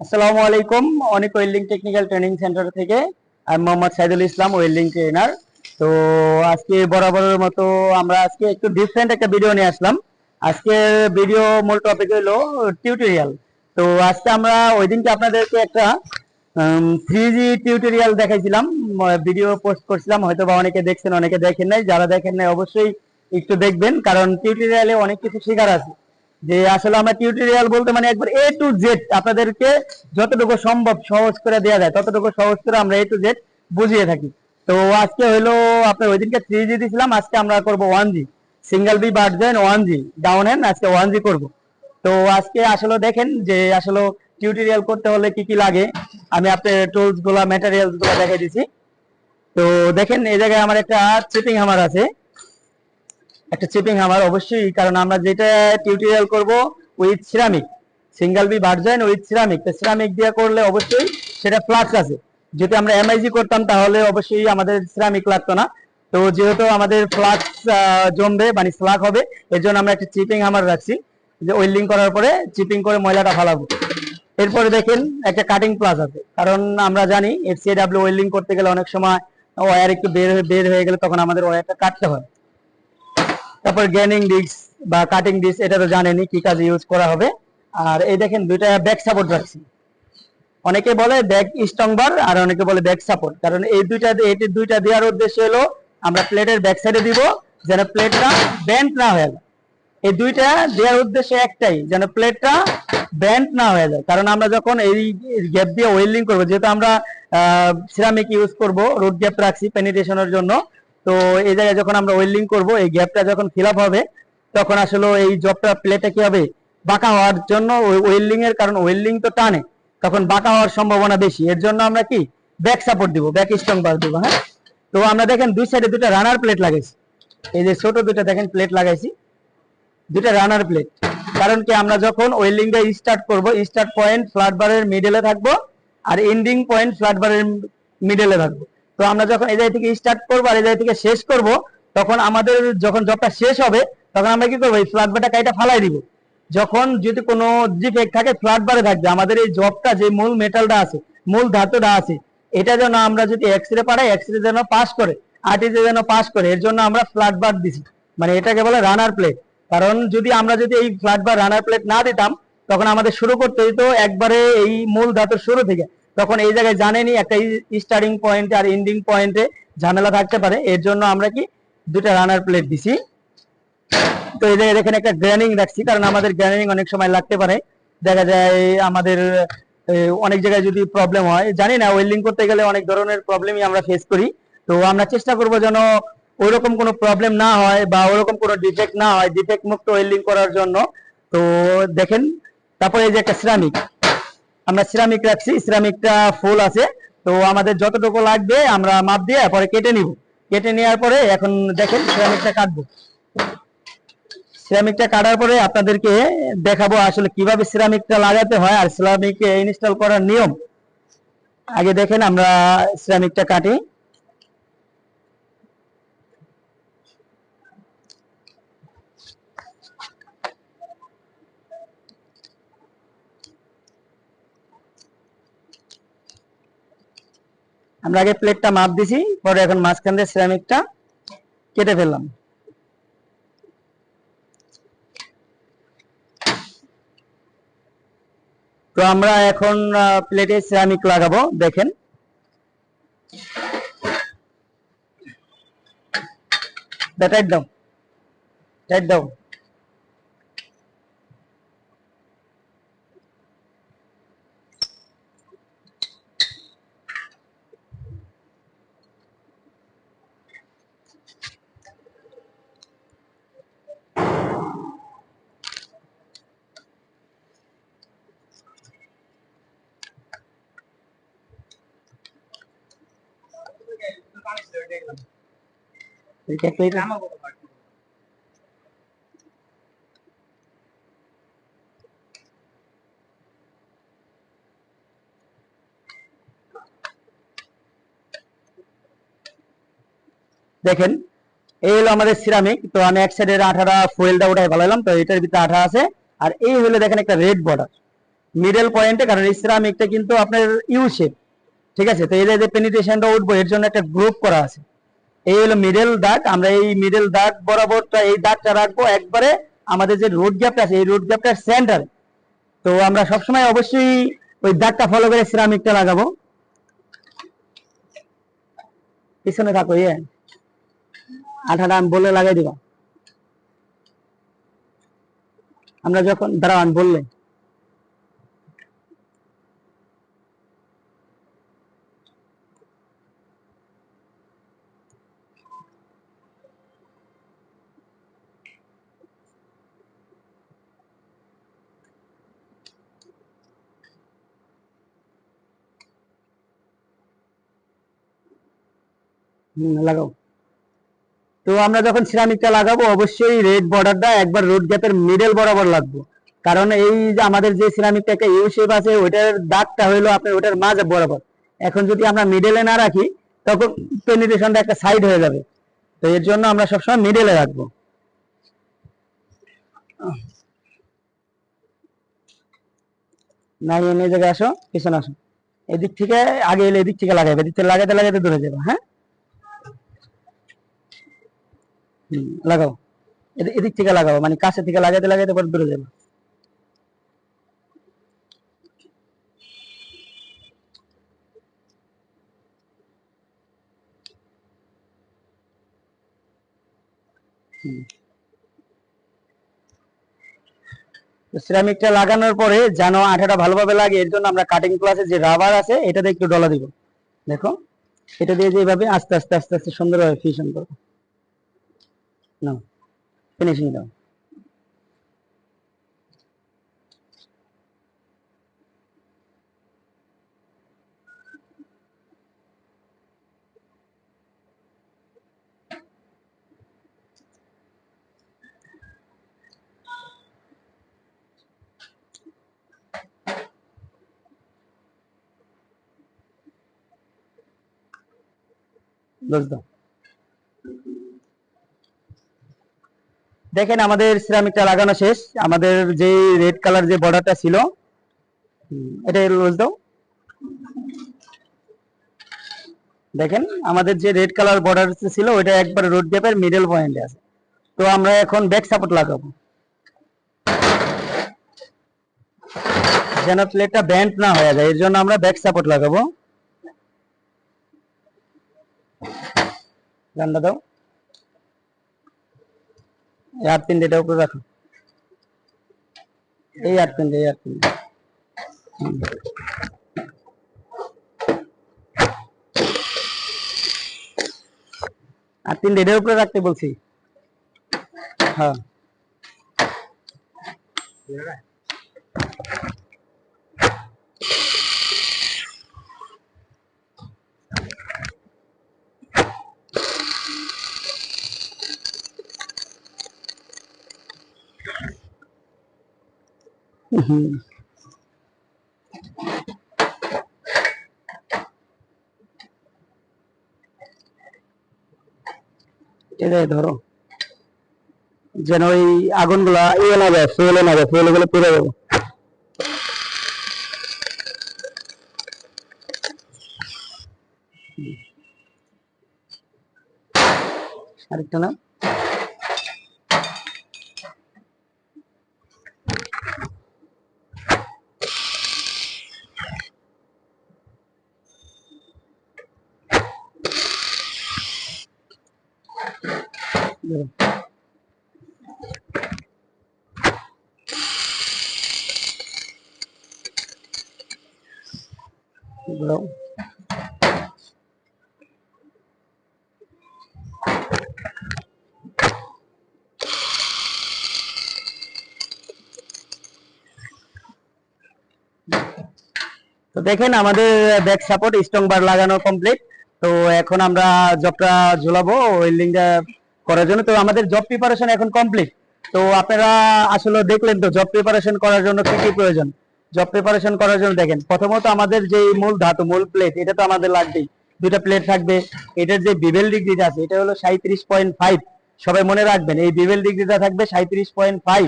আসসালামু আলাইকুম। অনেক ওয়েল্ডিং টেকনিক্যাল ট্রেনিং সেন্টার থেকে আমি মোহাম্মদ সাইদুল ইসলাম ওয়েল্ডিং ট্রেনার তো আজকে বরাবরের মতো আমরা আজকে একটু ডিফারেন্ট একটা ভিডিও নিয়ে আসলাম। আজকে ভিডিও মূল টপিক হলো টিউটোরিয়াল তো আজকে আমরা ওই দিনকে আপনাদেরকে একটা থ্রি টিউটোরিয়াল দেখাইছিলাম। ভিডিও পোস্ট করছিলাম। হয়তো বা অনেকে দেখছেন, অনেকে দেখেন নাই। যারা দেখেন নাই, অবশ্যই একটু দেখবেন। কারণ টিউটোরিয়ালে অনেক কিছু শেখার আছে। যে আসলে আমরা টিউটোরিয়াল বলতে মানে একবার এ টু জেড আপনাদেরকে যতটুকু সম্ভব সহজ করে দেওয়া যায়, ততটুকু সহজ করে আমরা এ টু জেড বুঝিয়ে থাকি। তো আজকে হলো আপনার ওই দিনকে থ্রি জি দিয়েছিলাম আজকে আমরা করব ওয়ান জি সিঙ্গেল বি বার্জেন ওয়ান জি ডাউন হ্যান্ড আজকে ওয়ান জি করব। তো আজকে আসলে দেখেন যে আসলে টিউটোরিয়াল করতে হলে কি কি লাগে। আমি আপনার টুলসগুলা ম্যাটেরিয়ালসগুলা দেখাই দিছি। তো দেখেন, এই জায়গায় আমার একটা চিপিং হামার আছে। একটা চিপিং হামার অবশ্যই, কারণ আমরা যেটা টিউটোরিয়াল করব উইথ সিরামিক সিঙ্গেল বি ভার্জন উইথ সিরামিক তো সিরামিক দিয়ে করলে অবশ্যই সেটা ফ্লাক্স আছে। যদি আমরা এমআইজি করতাম তাহলে অবশ্যই আমাদের সিরামিক লাগতো না। তো যেহেতু আমাদের ফ্লাক্স জমবে মানে স্লাগ হবে এর জন্য আমরা একটা চিপিং হামার রাখছি। যে ওয়েল্ডিং করার পরে চিপিং করে ময়লাটা ফালাবো। এরপরে দেখেন একটা কাটিং প্লাস আছে। কারণ আমরা জানি এফসিএডাব্লিউ ওয়েল্ডিং করতে গেলে অনেক সময় ওয়্যার একটু বের বের হয়ে গেলে তখন আমাদের ওয়্যারটা কাটতে হয়। তারপর গ্যানিং ডিস্ক বা কাটিং ডিস্ক এটা তো জানেনই কি কাজে ইউজ করা হবে। আর এই দেখেন দুইটা ব্যাক সাপোর্ট রাখছি। অনেকে বলে ব্যাক স্ট্রং বার আর অনেকে বলে ব্যাক সাপোর্ট কারণ এই দুইটা এটি দুইটা দেওয়ার উদ্দেশ্য হলো, আমরা প্লেটের ব্যাক সাইডে দিব, যেন প্লেটটা ব্যান্ড না হয়ে যায়। এই দুইটা দেওয়ার উদ্দেশ্য একটাই, যেন প্লেটটা ব্যান্ড না হয়ে যায়। কারণ আমরা যখন এই গ্যাপ দিয়ে ওয়েল্ডিং করব, যেহেতু আমরা সিরামিক ইউজ করব রুট গ্যাপ রাখছি পেনিটেশনের জন্য তো এই জায়গায় যখন আমরা ওয়েল্ডিং করব, এই গ্যাপটা যখন ফিল হবে, তখন আসলে এই জবটা প্লেটে কি হবে? বাঁকা হওয়ার জন্য ওয়েল্ডিং এর কারণ, ওয়েল্ডিং তো টানে, তখন বাঁকা হওয়ার সম্ভাবনা বেশি। এর জন্য আমরা কি? ব্যাক সাপোর্ট দিব ব্যাক স্ট্রং বার দিব হ্যাঁ? তো আমরা দেখেন দুই সাইডে দুটো রানার প্লেট লাগাইছি। এই যে ছোট দুটো দেখেন প্লেট লাগাইছি। দুটা রানার প্লেট কারণ কি? আমরা যখন ওয়েল্ডিংটা স্টার্ট করব স্টার্ট পয়েন্ট ফ্ল্যাট বারের মিডলে থাকব, আর এন্ডিং পয়েন্ট ফ্ল্যাট বারের মিডলে থাকব। তো আমরা যখন এই জায়গা থেকে স্টার্ট করব আর এই জায়গা থেকে শেষ করব, তখন আমাদের যখন জবটা শেষ হবে, তখন আমরা কি করব? এই ফ্ল্যাট বারটা কাইটা ফালাই দিব। যখন যদি কোনো ডিফেক্ট থাকে ফ্ল্যাট বারে থাকবে। আমাদের এই জবটা যে মূল মেটালটা আছে, মূল ধাতুটা আছে, এটা যেন আমরা যদি এক্সরে পাঠাই এক্সরে যেন পাস করে আর্টিজে যেন পাস করে, এর জন্য আমরা ফ্ল্যাট বার দিছি। মানে এটাকে বলে রানার প্লেট কারণ যদি আমরা যদি এই ফ্ল্যাট বার রানার প্লেট না দিতাম, তখন আমাদের শুরু করতে হতো একবারে এই মূল ধাতুর শুরু থেকে। তখন এই জায়গায় জানেনি, একটা স্টার্টিং পয়েন্টে আর এন্ডিং পয়েন্টে ঝামেলা থাকতে পারে। এর জন্য আমরা কি দুটা রানার প্লেট দিছি। তো এই জায়গায় দেখেন একটা গ্র্যানিং রাখছি, কারণ আমাদের গ্র্যানিং অনেক সময় লাগতে পারে। দেখা যায় আমাদের অনেক জায়গায় যদি প্রবলেম হয়, জানি না ওয়েল্ডিং করতে গেলে অনেক ধরনের প্রবলেমই আমরা ফেস করি। তো আমরা চেষ্টা করব যেন ওইরকম কোনো প্রবলেম না হয় বা ওরকম কোনো ডিফেক্ট না হয় ডিফেক্ট মুক্ত ওয়েল্ডিং করার জন্য। তো দেখেন, তারপরে এই যে একটা সিরামিক আমরা সিরামিক রাখছি সিরামিকটা ফুল আছে। তো আমাদের যতটুকু লাগবে আমরা মাপ দিয়ে পরে কেটে নিব। কেটে নেওয়ার পরে এখন দেখেন সিরামিকটা কাটবো। সিরামিকটা কাটার পরে আপনাদেরকে দেখাবো আসলে কীভাবে সিরামিকটা লাগাতে হয় আর সিরামিক ইনস্টল করার নিয়ম। আগে দেখেন আমরা সিরামিকটা কাটি। আমরা আগে প্লেটটা মাপ দিছি, পরে এখন মাঝখান দিয়ে সিরামিকটা কেটে ফেললাম। তো আমরা এখন প্লেটে সিরামিক লাগাবো, দেখেন। দাও টাইট দাও। দেখেন, এই হলো আমাদের সিরামিক তো আমি এক সাইডের আঠাটা ফুয়েলটা উঠাই ভালাইলাম তো এটার ভিতরে আঠা আছে। আর এই হলো দেখেন একটা রেড বর্ডার মিডল পয়েন্টে কারণ এই সিরামিকটা কিন্তু আপনার ইউ শেপ ঠিক আছে? তো এদের যে পেনিট্রেশনটা উঠবো, এর জন্য একটা গ্রুপ করা আছে। এই হলো মিডল দাগ আমরা এই মিডল দাগ বরাবরটা এই দাগটা রাখব একবারে আমাদের যে রোড গ্যাপটা আছে, এই রোড গ্যাপটার সেন্টার তো আমরা সবসময় অবশ্যই ওই দাগটা ফলো করে সিরামিকটা লাগাবো। পিছনে থাকো ইয়ে। আঠাটা আমি বলে লাগাই দিবা। আমরা যখন দাঁড়ান বললে। লাগাও। তো আমরা যখন সিরামিকটা লাগাবো, অবশ্যই রেড বর্ডারটা একবার রোড গ্যাপের মিডল বরাবর লাগবো। কারণ এই যে আমাদের যে সিরামিকটা একটা ইউ শেপ আছে ওইটার দাগটা হইল আপনার ওটার মাঝে বরাবর। এখন যদি আমরা মিডলে না রাখি, তখন পেনিট্রেশনটা একটা সাইড হয়ে যাবে। তো এর জন্য আমরা সবসময় মিডলে রাখব। নাই এনে জায়গায় আসো, পিছনে আসো। এদিক থেকে আগে এলে এদিক থেকে লাগাইবে, এদিক থেকে লাগাইতে লাগাইতে দূরে যাব হ্যাঁ? লাগাও। এদি- এদিক থেকে লাগাও মানে কাছে থেকে লাগাইতে লাগাইতে পরে দূরে যাবে। সিরামিকটা লাগানোর পরে যেন আঠাটা ভালোভাবে লাগে, এর জন্য আমরা কাটিং ক্লাসে যে রাবার আছে, এটাতে একটু ডলা দিব। দেখো, এটা দিয়ে যে এইভাবে আস্তে আস্তে আস্তে আস্তে সুন্দরভাবে ফিশন করব। নাও ফিনিশিং দাও দোষ দাও দেখেন আমাদের সিরামিকটা লাগানো শেষ। আমাদের যে রেড কালার যে বর্ডারটা ছিল এটা দাও। দেখেন, আমাদের যে রেড কালার বর্ডার ছিল, ওইটা একবার রোড গ্যাপের মিডল পয়েন্টে আছে। তো আমরা এখন ব্যাক সাপোর্ট লাগাবো। যেন প্লেটটা ব্যান্ড না হয়ে যায়, এর জন্য আমরা ব্যাক সাপোর্ট লাগাবো। গানটা দাও। আট উপরে রাখো এই আট তিনটে এই আট এটার উপরে রাখতে বলছি। হ্যাঁ। ধরো, যেন ওই আগুনগুলা ইয়ে না যায়, ফুয়েলে না যায়, ফুয়েলে গুলো পুড়ে যাবে। আরেকটা না ধরো। তো দেখেন, আমাদের ব্যাক সাপোর্ট স্ট্রং বার লাগানো কমপ্লিট তো এখন আমরা জবটা ঝুলাবো ওয়েল্ডিংটা করার জন্য। তো আমাদের জব প্রিপারেশন এখন কমপ্লিট তো আপনারা আসলে দেখলেন তো জব প্রিপারেশন করার জন্য কি কি প্রয়োজন? জব প্রিপারেশন করার জন্য দেখেন, প্রথমত আমাদের যে মূল ধাতু, মূল প্লেট এটা তো আমাদের লাগবেই। দুটা প্লেট থাকবে। এটার যে বিবেল ডিগ্রিটা আছে, এটা হলো সাঁত্রিশ পয়েন্ট ফাইভ সবাই মনে রাখবেন, এই বিবেল ডিগ্রিটা থাকবে সাঁত্রিশ পয়েন্ট ফাইভ